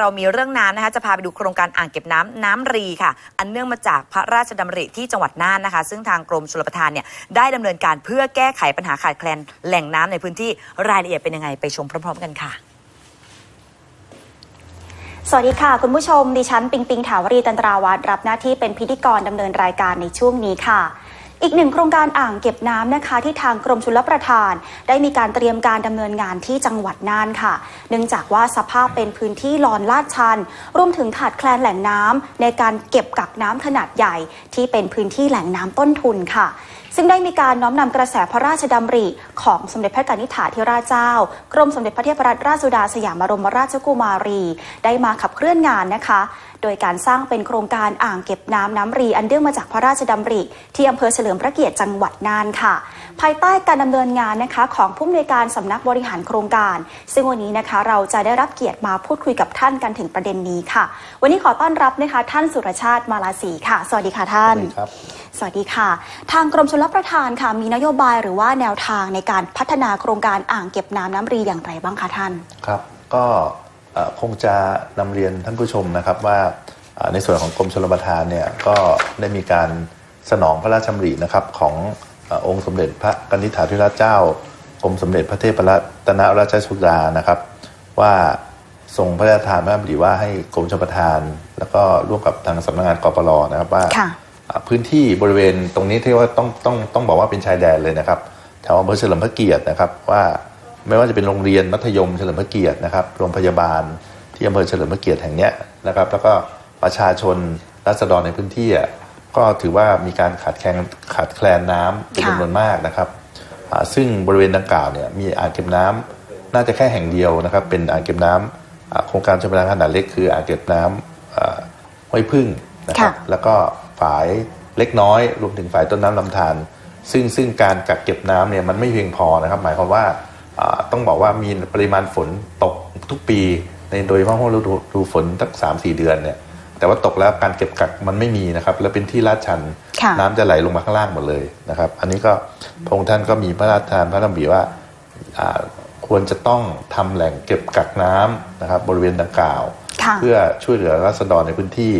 เรามีเรื่องน้ำนะคะจะพาไปดูโครงการอ่างเก็บน้ำน้ำรีค่ะ อันเนื่องมาจากพระราชดำริที่จังหวัดน่านนะคะ ซึ่งทางกรมชลประทานเนี่ยได้ดำเนินการเพื่อแก้ไขปัญหาขาดแคลนแหล่งน้ำในพื้นที่รายละเอียดเป็นยังไงไปชมพร้อม ๆ กันค่ะสวัสดีค่ะ คุณผู้ชมดิฉันปิงปิงถาวรีตันตราวัตรรับหน้าที่เป็นพิธีกรดำเนินรายการในช่วงนี้ค่ะ อีกหนึ่งโครงการอ่างเก็บน้ำนะคะที่ทางกรมชลประทาน ได้มีการเตรียมการดำเนินงานที่จังหวัดน่านค่ะ เนื่องจากว่าสภาพเป็นพื้นที่ลอนลาดชัน รวมถึงขาดแคลนแหล่งน้ำในการเก็บกักน้ำขนาดใหญ่ ที่เป็นพื้นที่แหล่งน้ำต้นทุนค่ะ ซึ่งได้มีการน้อมนำกระแสพระราชดำริ ของสมเด็จพระกนิษฐาธิราชเจ้า กรมสมเด็จพระเทพรัตนราชสุดาสยามบรมราชกุมารี ได้มาขับเคลื่อนงานนะคะ โดยการสร้างเป็นโครงการอ่างเก็บน้ำน้ำรีอันเนื่องมาจากพระราชดำริ ที่อำเภอเฉลิมพระเกียรติจังหวัดน่านค่ะ ภายใต้การดำเนินงานนะคะของผู้อำนวยการสำนักบริหารโครงการ ซึ่งวันนี้นะคะเราจะได้รับเกียรติมาพูดคุยกับท่านกันถึงประเด็นนี้ค่ะ วันนี้ขอต้อนรับนะคะ ท่านสุรชาติมาลาศรีค่ะ สวัสดีค่ะท่านสวัสดีครับสวัสดีค่ะ ทางกรมชลประทานค่ะ มีนโยบายหรือว่าแนวทางในการพัฒนาโครงการอ่างเก็บน้ำน้ำรีอย่างไรบ้างคะท่าน ครับ ก็เอ่อ คงจะนำเรียนท่านผู้ชมนะครับว่าเอ่อในส่วนของกรมชลประทานเนี่ยก็ได้มีการสนองพระราชดำรินะครับของเอ่อองค์สมเด็จพระกนิษฐาธิราชเจ้ากรมสมเด็จพระเทพรัตนราชสุดานะครับ ว่าทรงพระราชทานพระราชดำริว่าให้กรมชลประทาน แล้วก็ร่วมกับทางสำนักงานกปรนะครับว่าค่ะอ่าพื้นที่บริเวณตรงนี้ที่ว่าต้องต้องต้องบอกว่าเป็นชายแดนเลยนะครับแถวอำเภอเฉลิมพระเกียรตินะครับว่า ไม่ว่าจะเป็นโรงเรียนมัธยมเฉลิมพระเกียรตินะครับ โรงพยาบาลที่อำเภอเฉลิมพระเกียรติแห่งเนี้ยนะครับ แล้วก็ประชาชนรัษฎรในพื้นที่อะก็ถือว่ามีการขาดแคลนขาดแคลนน้ำเป็นค่ะจำนวนมากนะครับอ่าซึ่งบริเวณดังกล่าวเนี่ยมีอ่างเก็บน้ำน่าจะแค่แห่งเดียวนะครับ เป็นอ่างเก็บน้ำอ่าโครงการชลประทานขนาดเล็กคืออ่างเก็บน้ำอ่าห้วยพึ่งนะครับค่ะแล้วก็ฝายเล็กน้อย รวมถึงฝายต้นน้ำลำธารซึ่งซึ่งการกักเก็บน้ำเนี่ยมันไม่เพียงพอนะครับ หมายความว่าอ่า ต้องบอกว่ามีปริมาณฝนตกทุกปี ในโดยเฉพาะฤดูฤดูฝนตั้งสามสี่เดือนเนี่ยแต่ว่าตกแล้วการเก็บกักมันไม่มีนะครับ แล้วเป็นที่ลาดชันค่ะน้ำจะไหลลงมาข้างล่างหมดเลยนะครับ อันนี้ก็พระองค์ท่านก็มีพระราชทานพระดำริว่าอ่าควรจะต้องทำแหล่งเก็บกักน้ำนะครับ บริเวณดังกล่าวค่ะเพื่อช่วยเหลือรัษฎรในพื้นที่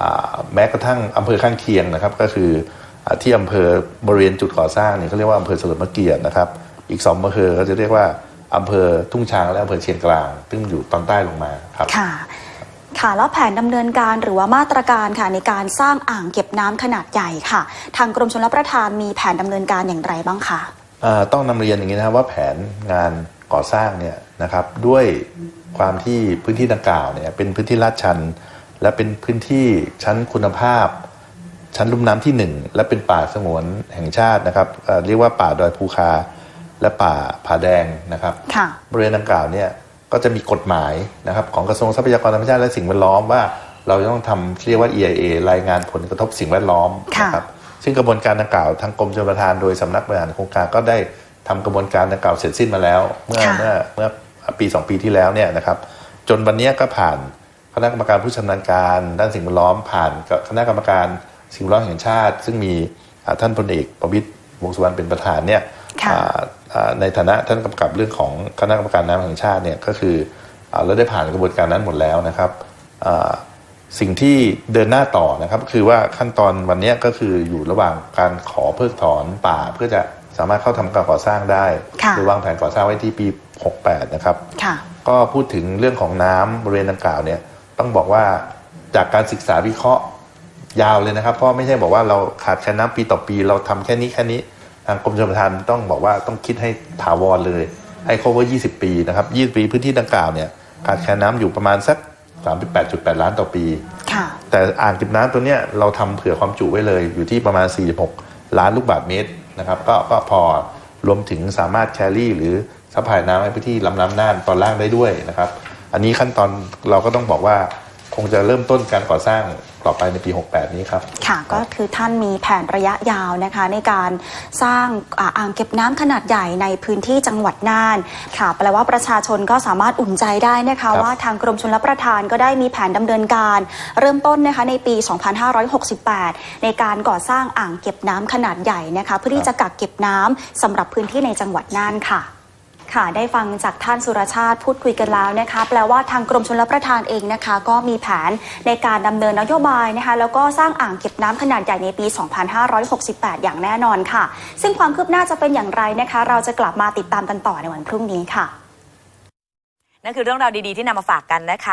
อ่าแม้กระทั่งอำเภอข้างเคียงนะครับ ก็คืออาที่อำเภอบริเวณจุดก่อสร้างเนี่ยเขาเรียกว่าอำเภอเฉลิมพระเกียรตินะครับ อีกสองอำเภอก็จะเรียกว่าอำเภอทุ่งช้างและอำเภอเชียงกลาง ซึ่งอยู่ตอนใต้ลงมาครับค่ะค่ะแล้วแผนดำเนินการหรือว่ามาตรการค่ะในการสร้างอ่างเก็บน้ำขนาดใหญ่ค่ะ ทางกรมชลประทานมีแผนดำเนินการอย่างไรบ้างคะอ่าต้องนำเรียนอย่างนี้นะครับว่าแผนงานก่อสร้างเนี่ยนะครับด้วยความที่พื้นที่ดังกล่าวเนี่ยเป็นพื้นที่ลาดชัน และเป็นพื้นที่ชั้นคุณภาพ ชั้นลุ่มน้ำที่หนึ่งและเป็นป่าสงวนแห่งชาตินะครับเอ่อเรียกว่าป่าดอยภูคา และป่าผาแดงนะครับค่ะบริเวณดังกล่าวเนี่ยก็จะมีกฎหมายนะครับของกระทรวงทรัพยากรธรรมชาติและสิ่งแวดล้อมว่า เราจะต้องทำเรียกว่า EIA รายงานผลกระทบสิ่งแวดล้อมค่ะนะครับซึ่งกระบวนการดังกล่าวทางกรมชลประทานโดยสำนักบริหารโครงการก็ได้ทำกระบวนการดังกล่าวเสร็จสิ้นมาแล้ว เมื่อค่ะเมื่อเมื่อปีสองปีที่แล้วเนี่ยนะครับ จนวันเนี้ยก็ผ่านคณะกรรมการผู้ชำนาญการ ด้านสิ่งแวดล้อมผ่านกับคณะกรรมการสิ่งแวดล้อมแห่งชาติ ซึ่งมีอ่าท่านพลเอกประวิตรวงษ์สุวรรณเป็นประธานเนี่ยค่ะอ่าอ่า ในฐานะท่านกำกับเรื่องของคณะกรรมการน้ำแห่งชาติเนี่ยก็คืออ่าเราได้ผ่านกระบวนการนั้นหมดแล้วนะครับอ่าสิ่งที่เดินหน้าต่อนะครับคือว่าขั้นตอนวันเนี้ยก็คืออยู่ระหว่างการขอเพิกถอนป่าเพื่อจะสามารถเข้าทำการก่อสร้างได้ค่ะโดยวางแผนก่อสร้างไว้ที่ปี 68 นะครับค่ะก็พูดถึงเรื่องของน้ำบริเวณดังกล่าวเนี่ยต้องบอกว่าจากการศึกษาวิเคราะห์ยาวเลยนะครับ เพราะไม่ใช่บอกว่าเราขาดแคลนน้ำปีต่อปี เราทำแค่นี้แค่นี้ ทางกรมชลประทานต้องบอกว่าต้องคิดให้ถาวรเลย ให้ cover 20 ปีนะครับ 20 ปีพื้นที่ดังกล่าวเนี่ยขาดแคลนน้ำอยู่ประมาณสัก 38.8 ล้านต่อปีค่ะแต่อ่างเก็บน้ำตัวเนี้ยเราทำเผื่อความจุไว้เลยอยู่ที่ประมาณ 46 ล้านลูกบาศก์เมตรนะครับก็ก็พอรวมถึงสามารถแครี่หรือซัพพลายน้ำให้พื้นที่ลำน้ำน่านตอนล่างได้ด้วยนะครับ อันนี้ขั้นตอนเราก็ต้องบอกว่าคงจะเริ่มต้นการก่อสร้าง ต่อไปในปี 68 นี้ครับ ค่ะก็คือท่านมีแผนระยะยาวนะคะในการสร้างอ่าอ่างเก็บน้ำขนาดใหญ่ในพื้นที่จังหวัดน่าน ค่ะ แปลว่าประชาชนก็สามารถอุ่นใจได้นะคะครับว่าทางกรมชลประทานก็ได้มีแผนดำเนินการ เริ่มต้นนะคะในปี 2568 ในการก่อสร้างอ่างเก็บน้ำขนาดใหญ่นะคะเพื่อที่จะกักเก็บน้ำสำหรับพื้นที่ในจังหวัดน่านค่ะ ค่ะได้ฟังจากท่านสุรชาติพูดคุยกันแล้วนะคะแปลว่าทางกรมชลประทานเองนะคะ ก็มีแผนในการดำเนินนโยบายนะคะ แล้วก็สร้างอ่างเก็บน้ำขนาดใหญ่ในปี 2568 อย่างแน่นอนค่ะ ซึ่งความคืบหน้าจะเป็นอย่างไรนะคะ เราจะกลับมาติดตามกันต่อในวันพรุ่งนี้ค่ะ นั่นคือเรื่องราวดีๆที่นำมาฝากกันนะคะ